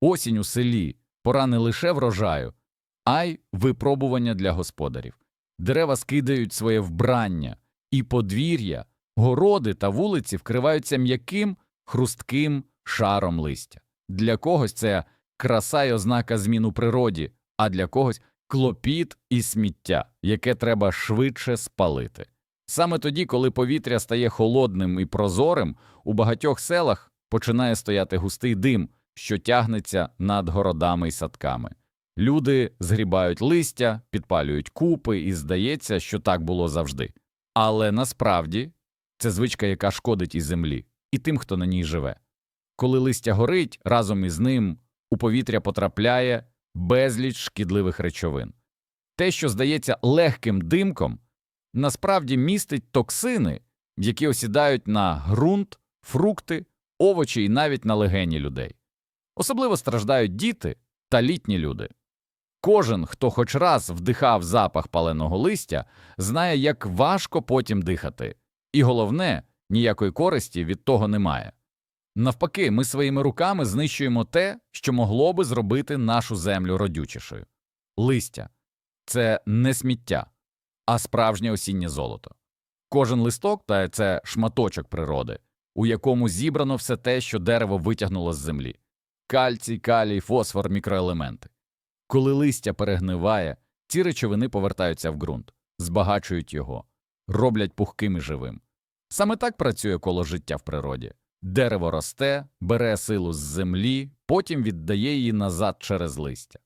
Осінь у селі пора не лише врожаю, а й випробування для господарів. Дерева скидають своє вбрання, і подвір'я, городи та вулиці вкриваються м'яким, хрустким шаром листя. Для когось це краса й ознака змін у природі, а для когось клопіт і сміття, яке треба швидше спалити. Саме тоді, коли повітря стає холодним і прозорим, у багатьох селах починає стояти густий дим, що тягнеться над городами й садками. Люди згрібають листя, підпалюють купи, і здається, що так було завжди. Але насправді це звичка, яка шкодить і землі, і тим, хто на ній живе. Коли листя горить, разом із ним у повітря потрапляє безліч шкідливих речовин. Те, що здається легким димком, насправді містить токсини, які осідають на ґрунт, фрукти, овочі і навіть на легені людей. Особливо страждають діти та літні люди. Кожен, хто хоч раз вдихав запах паленого листя, знає, як важко потім дихати, і головне, ніякої користі від того немає. Навпаки, ми своїми руками знищуємо те, що могло би зробити нашу землю родючішою. Листя це не сміття, а справжнє осіннє золото. Кожен листок та це шматочок природи, у якому зібрано все те, що дерево витягнуло з землі кальцій, калій, фосфор, мікроелементи. Коли листя перегниває, ці речовини повертаються в ґрунт, збагачують його, роблять пухким і живим. Саме так працює коло життя в природі. Дерево росте, бере силу з землі, потім віддає її назад через листя.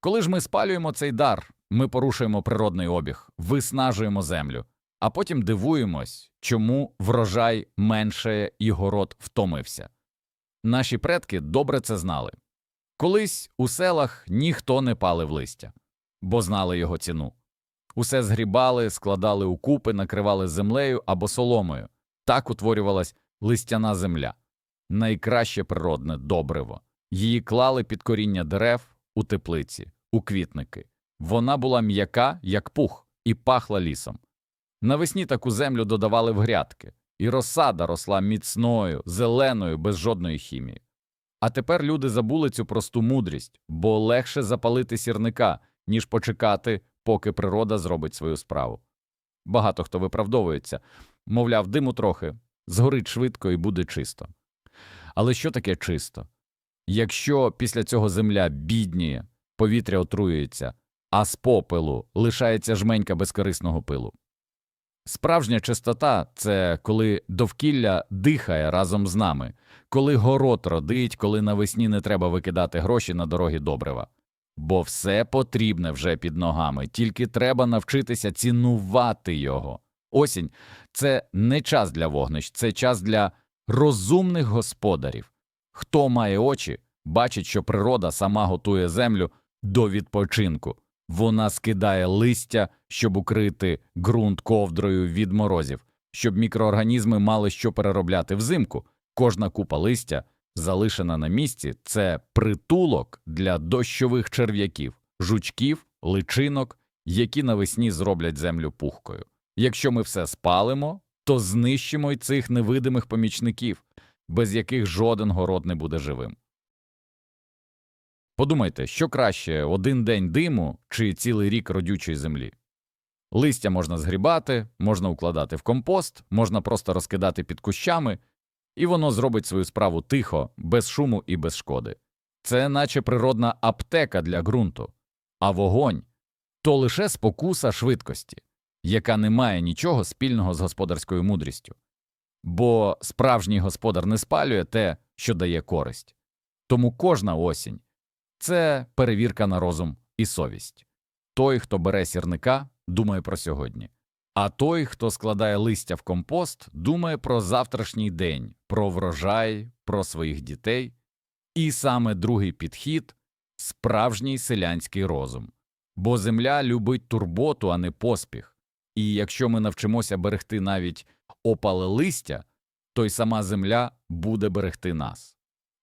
Коли ж ми спалюємо цей дар, ми порушуємо природний обіг, виснажуємо землю, а потім дивуємось, чому врожай меншає і город втомився. Наші предки добре це знали. Колись у селах ніхто не палив листя, бо знали його ціну. Усе згрібали, складали у купи, накривали землею або соломою. Так утворювалась листяна земля, найкраще природне добриво. Її клали під коріння дерев у теплиці, у квітники. Вона була м'яка, як пух, і пахла лісом. Навесні таку землю додавали в грядки, і розсада росла міцною, зеленою, без жодної хімії. А тепер люди забули цю просту мудрість, бо легше запалити сірника, ніж почекати, поки природа зробить свою справу. Багато хто виправдовується, мовляв, диму трохи, згорить швидко і буде чисто. Але що таке чисто? Якщо після цього земля бідніє, повітря отруюється, а з попелу лишається жменька безкорисного пилу. Справжня чистота це коли довкілля дихає разом з нами, коли город родить, коли навесні не треба викидати гроші на дороги добрива. Бо все потрібне вже під ногами, тільки треба навчитися цінувати його. Осінь це не час для вогнищ, це час для розумних господарів. Хто має очі, бачить, що природа сама готує землю до відпочинку. Вона скидає листя, щоб укрити ґрунт ковдрою від морозів, щоб мікроорганізми мали що переробляти взимку. Кожна купа листя, залишена на місці, це притулок для дощових черв'яків, жучків, личинок, які навесні зроблять землю пухкою. Якщо ми все спалимо, то знищимо й цих невидимих помічників, без яких жоден город не буде живим. Подумайте, що краще один день диму чи цілий рік родючої землі. Листя можна згрібати, можна укладати в компост, можна просто розкидати під кущами, і воно зробить свою справу тихо, без шуму і без шкоди. Це наче природна аптека для ґрунту, а вогонь то лише спокуса швидкості, яка не має нічого спільного з господарською мудрістю. Бо справжній господар не спалює те, що дає користь. Тому кожна осінь це перевірка на розум і совість. Той, хто бере сірника, думає про сьогодні, а той, хто складає листя в компост, думає про завтрашній день, про врожай, про своїх дітей. І саме другий підхід справжній селянський розум. Бо земля любить турботу, а не поспіх. І якщо ми навчимося берегти навіть опале листя, то й сама земля буде берегти нас.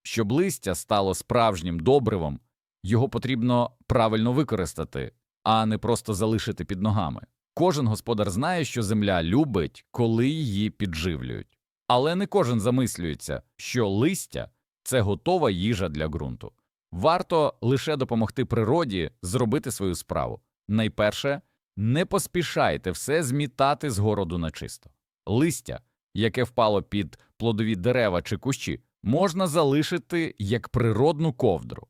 Щоб листя стало справжнім добривом, його потрібно правильно використати, а не просто залишити під ногами. Кожен господар знає, що земля любить, коли її підживлюють. Але не кожен замислюється, що листя це готова їжа для ґрунту. Варто лише допомогти природі зробити свою справу. Найперше, не поспішайте все змітати з городу на чисто. Листя, яке впало під плодові дерева чи кущі, можна залишити як природну ковдру.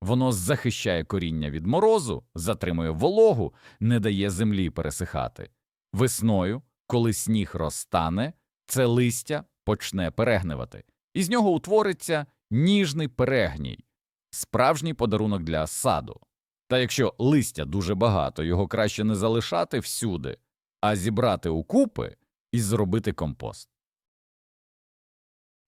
Воно захищає коріння від морозу, затримує вологу, не дає землі пересихати. Весною, коли сніг розтане, це листя почне перегнивати. Із нього утвориться ніжний перегній, справжній подарунок для саду. Та якщо листя дуже багато, його краще не залишати всюди, а зібрати у купи і зробити компост.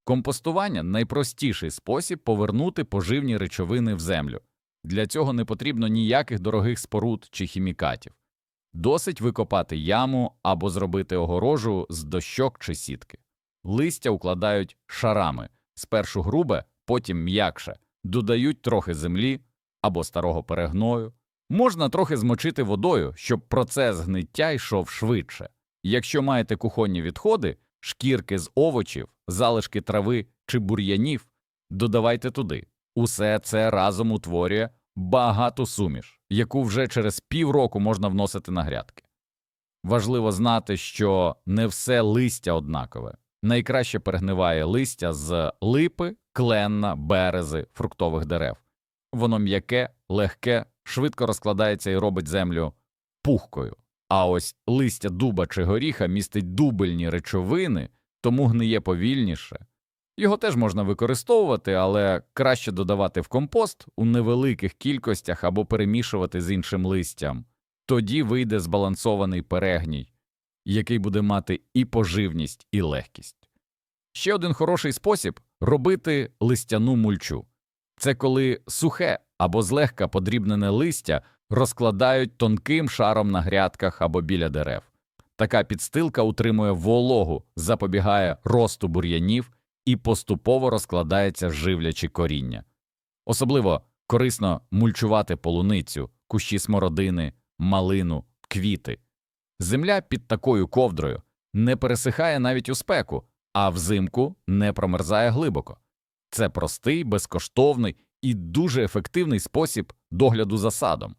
Компостування найпростіший спосіб повернути поживні речовини в землю. Для цього не потрібно ніяких дорогих споруд чи хімікатів. Досить викопати яму або зробити огорожу з дощок чи сітки. Листя укладають шарами, спершу грубе, потім м'якше, додають трохи землі або старого перегною. Можна трохи змочити водою, щоб процес гниття йшов швидше. Якщо маєте кухонні відходи, шкірки з овочів, залишки трави чи бур'янів, додавайте туди. Усе це разом утворює багату суміш, яку вже через півроку можна вносити на грядки. Важливо знати, що не все листя однакове. Найкраще перегниває листя з липи, кленна, берези, фруктових дерев. Воно м'яке, легке, швидко розкладається і робить землю пухкою. А ось листя дуба чи горіха містить дубельні речовини, тому гниє повільніше. Його теж можна використовувати, але краще додавати в компост у невеликих кількостях або перемішувати з іншим листям. Тоді вийде збалансований перегній, який буде мати і поживність, і легкість. Ще один хороший спосіб робити листяну мульчу. Це коли сухе або злегка подрібнене листя розкладають тонким шаром на грядках або біля дерев. Така підстилка утримує вологу, запобігає росту бур'янів і поступово розкладається живлячі коріння. Особливо корисно мульчувати полуницю, кущі смородини, малину, квіти. Земля під такою ковдрою не пересихає навіть у спеку, а взимку не промерзає глибоко. Це простий, безкоштовний і дуже ефективний спосіб догляду за садом.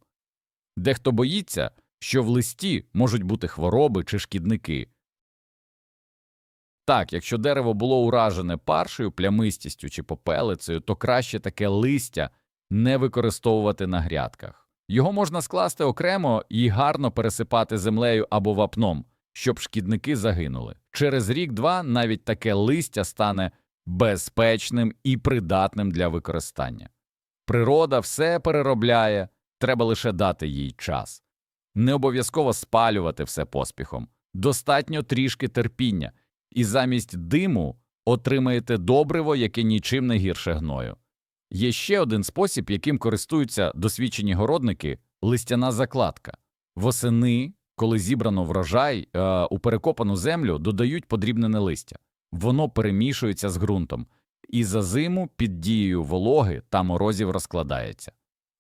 Дехто боїться, що в листі можуть бути хвороби чи шкідники. Так, якщо дерево було уражене паршею, плямистістю чи попелицею, то краще таке листя не використовувати на грядках. Його можна скласти окремо і гарно пересипати землею або вапном, щоб шкідники загинули. Через рік-два навіть таке листя стане безпечним і придатним для використання. Природа все переробляє, треба лише дати їй час. Не обов'язково спалювати все поспіхом, достатньо трішки терпіння, і замість диму отримаєте добриво, яке нічим не гірше гною. Є ще один спосіб, яким користуються досвідчені городники листяна закладка. Восени, коли зібрано врожай, е, у перекопану землю додають подрібнене листя. Воно перемішується з ґрунтом, і за зиму під дією вологи та морозів розкладається.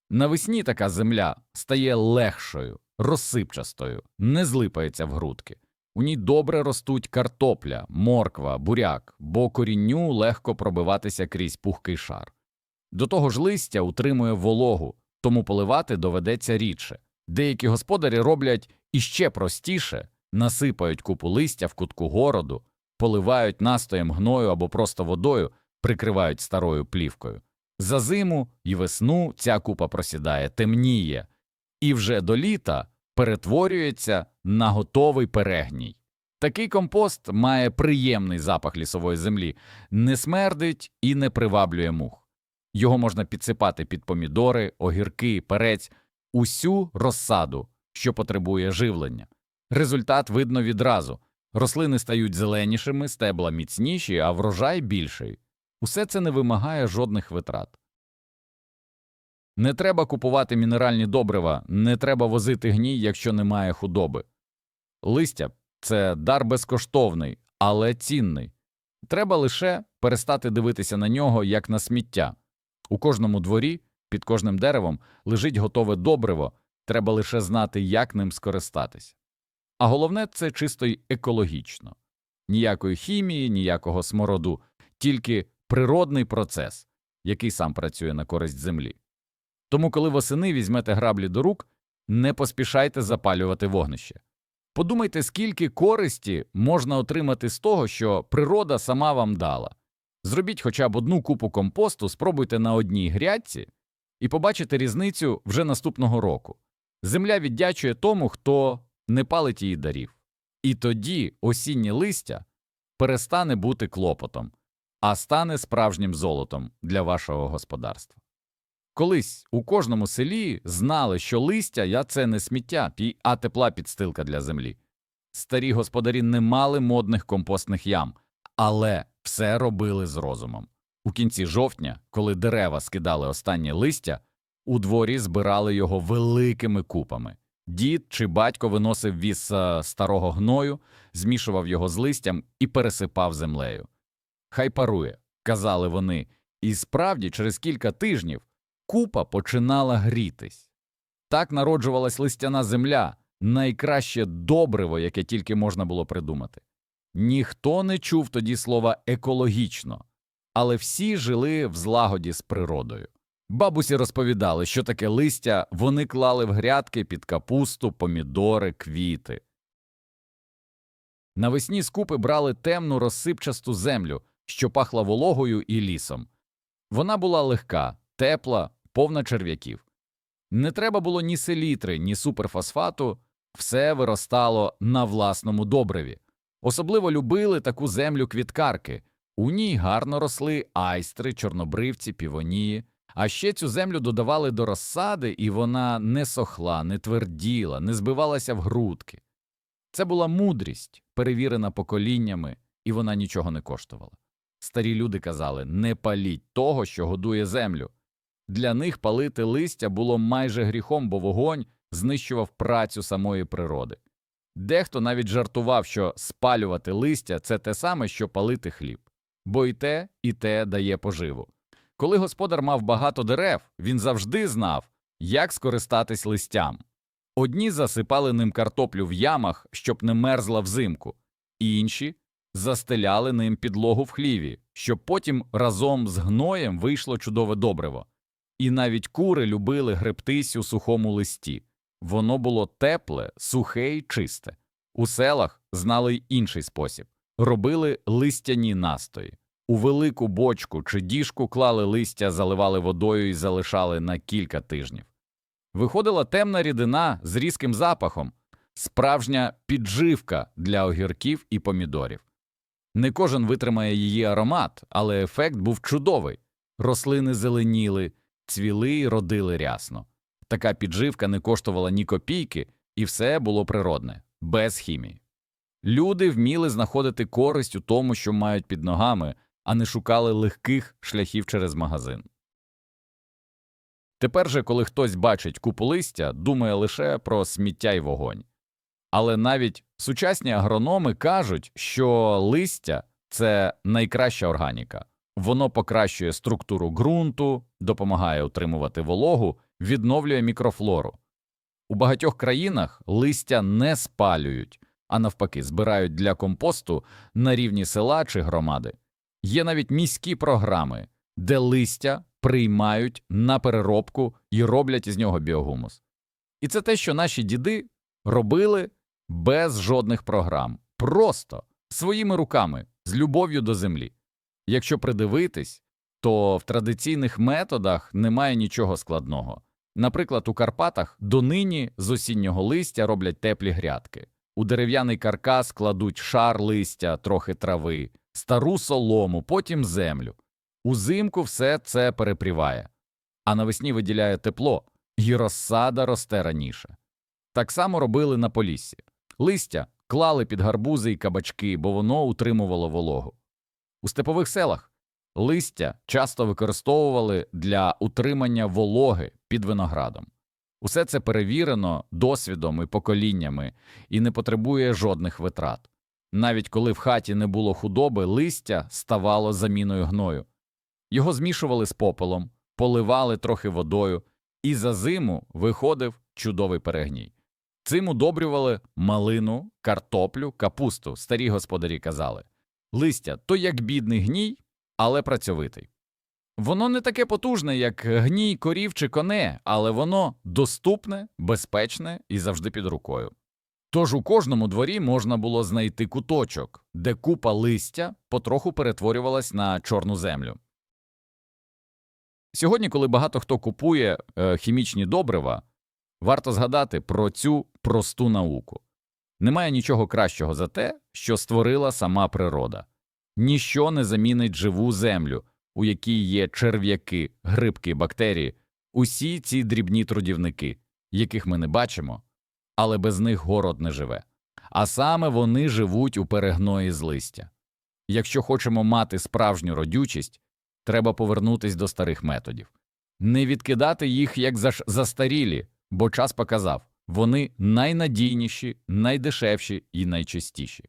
Навесні така земля стає легшою, розсипчастою, не злипається в грудки. У ній добре ростуть картопля, морква, буряк, бо корінню легко пробиватися крізь пухкий шар. До того ж листя утримує вологу, тому поливати доведеться рідше. Деякі господарі роблять іще простіше насипають купу листя в кутку городу, поливають настоєм гною або просто водою, прикривають старою плівкою. За зиму і весну ця купа просідає, темніє, і вже до літа перетворюється на готовий перегній. Такий компост має приємний запах лісової землі, не смердить і не приваблює мух. Його можна підсипати під помідори, огірки, перець, усю розсаду, що потребує живлення. Результат видно відразу рослини стають зеленішими, стебла міцніші, а врожай більший. Усе це не вимагає жодних витрат. Не треба купувати мінеральні добрива, не треба возити гній, якщо немає худоби. Листя це дар безкоштовний, але цінний. Треба лише перестати дивитися на нього як на сміття. У кожному дворі, під кожним деревом лежить готове добриво, треба лише знати, як ним скористатись. А головне це чисто й екологічно. Ніякої хімії, ніякого смороду, тільки природний процес, який сам працює на користь землі. Тому, коли восени візьмете граблі до рук, не поспішайте запалювати вогнище. Подумайте, скільки користі можна отримати з того, що природа сама вам дала. Зробіть хоча б одну купу компосту, спробуйте на одній грядці і побачите різницю вже наступного року. Земля віддячує тому, хто не палить її дарів. І тоді осіннє листя перестане бути клопотом, а стане справжнім золотом для вашого господарства. Колись у кожному селі знали, що листя я це не сміття, а тепла підстилка для землі. Старі господарі не мали модних компостних ям, але все робили з розумом. У кінці жовтня, коли дерева скидали останнє листя, у дворі збирали його великими купами. Дід чи батько виносив віз е, старого гною, змішував його з листям і пересипав землею. Хай парує, казали вони, і справді через кілька тижнів купа починала грітись. Так народжувалась листяна земля, найкраще добриво, яке тільки можна було придумати. Ніхто не чув тоді слова екологічно, але всі жили в злагоді з природою. Бабусі розповідали, що таке листя вони клали в грядки під капусту, помідори, квіти. Навесні скупи брали темну розсипчасту землю, що пахла вологою і лісом. Вона була легка, тепла, повна черв'яків. Не треба було ні селітри, ні суперфосфату, все виростало на власному добриві. Особливо любили таку землю квіткарки. У ній гарно росли айстри, чорнобривці, півонії. А ще цю землю додавали до розсади, і вона не сохла, не тверділа, не збивалася в грудки. Це була мудрість, перевірена поколіннями, і вона нічого не коштувала. Старі люди казали не паліть того, що годує землю. Для них палити листя було майже гріхом, бо вогонь знищував працю самої природи. Дехто навіть жартував, що спалювати листя це те саме, що палити хліб, бо і те, і те дає поживу. Коли господар мав багато дерев, він завжди знав, як скористатись листям. Одні засипали ним картоплю в ямах, щоб не мерзла взимку, інші застеляли ним підлогу в хліві, щоб потім разом з гноєм вийшло чудове добриво. І навіть кури любили гребтись у сухому листі. Воно було тепле, сухе й чисте. У селах знали й інший спосіб робили листяні настої. У велику бочку чи діжку клали листя, заливали водою і залишали на кілька тижнів. Виходила темна рідина з різким запахом, справжня підживка для огірків і помідорів. Не кожен витримає її аромат, але ефект був чудовий. Рослини зеленіли, цвіли й родили рясно. Така підживка не коштувала ні копійки, і все було природне, без хімії. Люди вміли знаходити користь у тому, що мають під ногами, а не шукали легких шляхів через магазин. Тепер же, коли хтось бачить купу листя, думає лише про сміття й вогонь. Але навіть сучасні агрономи кажуть, що листя це найкраща органіка. Воно покращує структуру ґрунту, допомагає утримувати вологу, відновлює мікрофлору. У багатьох країнах листя не спалюють, а навпаки, збирають для компосту на рівні села чи громади. Є навіть міські програми, де листя приймають на переробку і роблять із нього біогумус. І це те, що наші діди робили без жодних програм, просто своїми руками, з любов'ю до землі. Якщо придивитись, то в традиційних методах немає нічого складного. Наприклад, у Карпатах донині з осіннього листя роблять теплі грядки. У дерев'яний каркас кладуть шар листя, трохи трави, стару солому, потім землю. Узимку все це перепріває, а навесні виділяє тепло, і розсада росте раніше. Так само робили на поліссі. Листя клали під гарбузи і кабачки, бо воно утримувало вологу. У степових селах листя часто використовували для утримання вологи під виноградом. Усе це перевірено досвідом і поколіннями і не потребує жодних витрат. Навіть коли в хаті не було худоби, листя ставало заміною гною. Його змішували з попелом, поливали трохи водою, і за зиму виходив чудовий перегній. Цим удобрювали малину, картоплю, капусту, старі господарі казали. Листя то як бідний гній, але працьовитий. Воно не таке потужне, як гній корів чи коне, але воно доступне, безпечне і завжди під рукою. Тож у кожному дворі можна було знайти куточок, де купа листя потроху перетворювалась на чорну землю. Сьогодні, коли багато хто купує е, хімічні добрива, варто згадати про цю просту науку. Немає нічого кращого за те, що створила сама природа. Ніщо не замінить живу землю, у якій є черв'яки, грибки, бактерії, усі ці дрібні трудівники, яких ми не бачимо, але без них город не живе. А саме вони живуть у перегної з листя. Якщо хочемо мати справжню родючість, треба повернутись до старих методів, не відкидати їх як застарілі, бо час показав вони найнадійніші, найдешевші і найчистіші.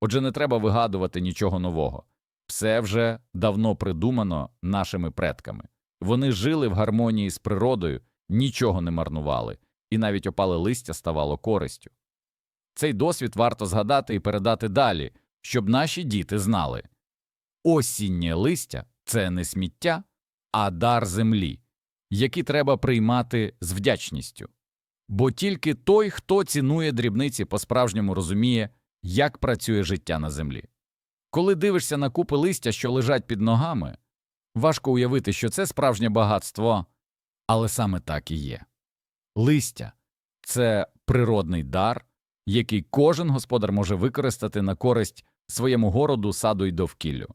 Отже, не треба вигадувати нічого нового. Все вже давно придумано нашими предками. Вони жили в гармонії з природою, нічого не марнували, і навіть опале листя ставало користю. Цей досвід варто згадати і передати далі, щоб наші діти знали. Осіннє листя це не сміття, а дар землі, який треба приймати з вдячністю. Бо тільки той, хто цінує дрібниці, по-справжньому розуміє, як працює життя на землі. Коли дивишся на купи листя, що лежать під ногами, важко уявити, що це справжнє багатство, але саме так і є. Листя це природний дар, який кожен господар може використати на користь своєму городу, саду й довкіллю.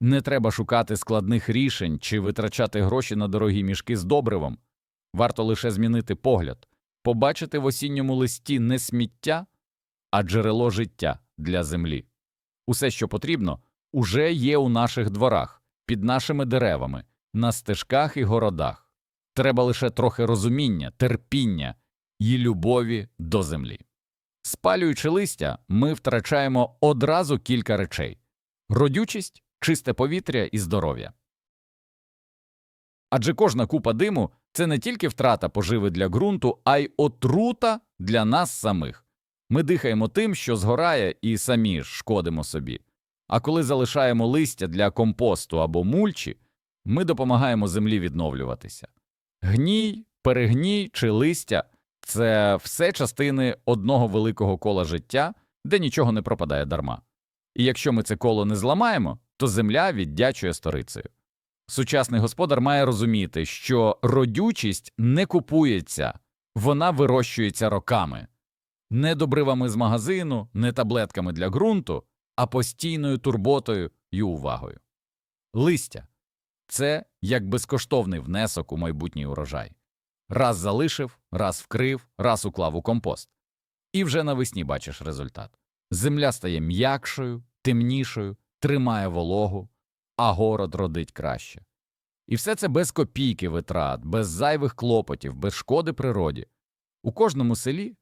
Не треба шукати складних рішень чи витрачати гроші на дорогі мішки з добривом. Варто лише змінити погляд, побачити в осінньому листі не сміття, а джерело життя для землі. Усе, що потрібно, уже є у наших дворах, під нашими деревами, на стежках і городах. Треба лише трохи розуміння, терпіння і любові до землі. Спалюючи листя, ми втрачаємо одразу кілька речей родючість, чисте повітря і здоров'я. Адже кожна купа диму це не тільки втрата поживи для ґрунту, а й отрута для нас самих. Ми дихаємо тим, що згорає, і самі шкодимо собі. А коли залишаємо листя для компосту або мульчі, ми допомагаємо землі відновлюватися. Гній, перегній чи листя це все частини одного великого кола життя, де нічого не пропадає дарма. І якщо ми це коло не зламаємо, то земля віддячує сторицею. Сучасний господар має розуміти, що родючість не купується, вона вирощується роками не добривами з магазину, не таблетками для ґрунту, а постійною турботою і увагою. Листя це як безкоштовний внесок у майбутній урожай. Раз залишив, раз вкрив, раз уклав у компост. І вже навесні бачиш результат. Земля стає м'якшою, темнішою, тримає вологу, а город родить краще. І все це без копійки витрат, без зайвих клопотів, без шкоди природі. У кожному селі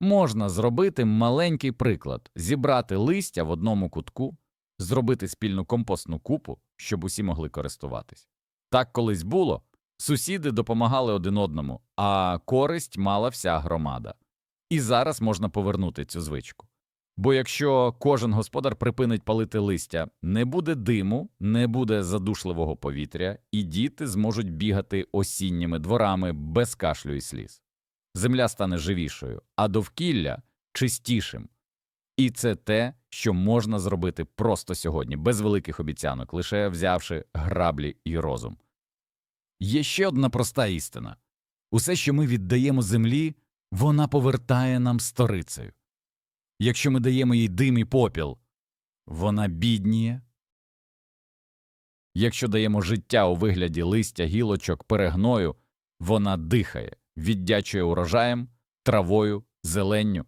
можна зробити маленький приклад, зібрати листя в одному кутку, зробити спільну компостну купу, щоб усі могли користуватись. Так колись було, сусіди допомагали один одному, а користь мала вся громада. І зараз можна повернути цю звичку. Бо якщо кожен господар припинить палити листя, не буде диму, не буде задушливого повітря, і діти зможуть бігати осінніми дворами без кашлю і сліз. Земля стане живішою, а довкілля чистішим. І це те, що можна зробити просто сьогодні, без великих обіцянок, лише взявши граблі і розум. Є ще одна проста істина усе, що ми віддаємо землі, вона повертає нам сторицею. Якщо ми даємо їй дим і попіл, вона бідніє. Якщо даємо життя у вигляді листя, гілочок, перегною, вона дихає, віддячує урожаєм, травою, зеленню.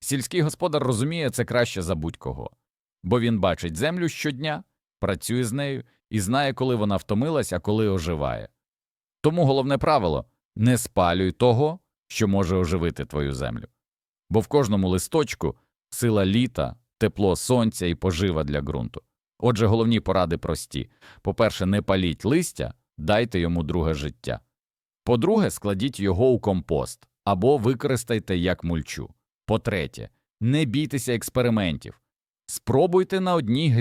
Сільський господар розуміє це краще за будь-кого, бо він бачить землю щодня, працює з нею і знає, коли вона втомилась, а коли оживає. Тому головне правило не спалюй того, що може оживити твою землю. Бо в кожному листочку сила літа, тепло сонця і пожива для ґрунту. Отже, головні поради прості по-перше, не паліть листя, дайте йому друге життя. По-друге, складіть його у компост або використайте як мульчу. По-третє, не бійтеся експериментів. Спробуйте на одній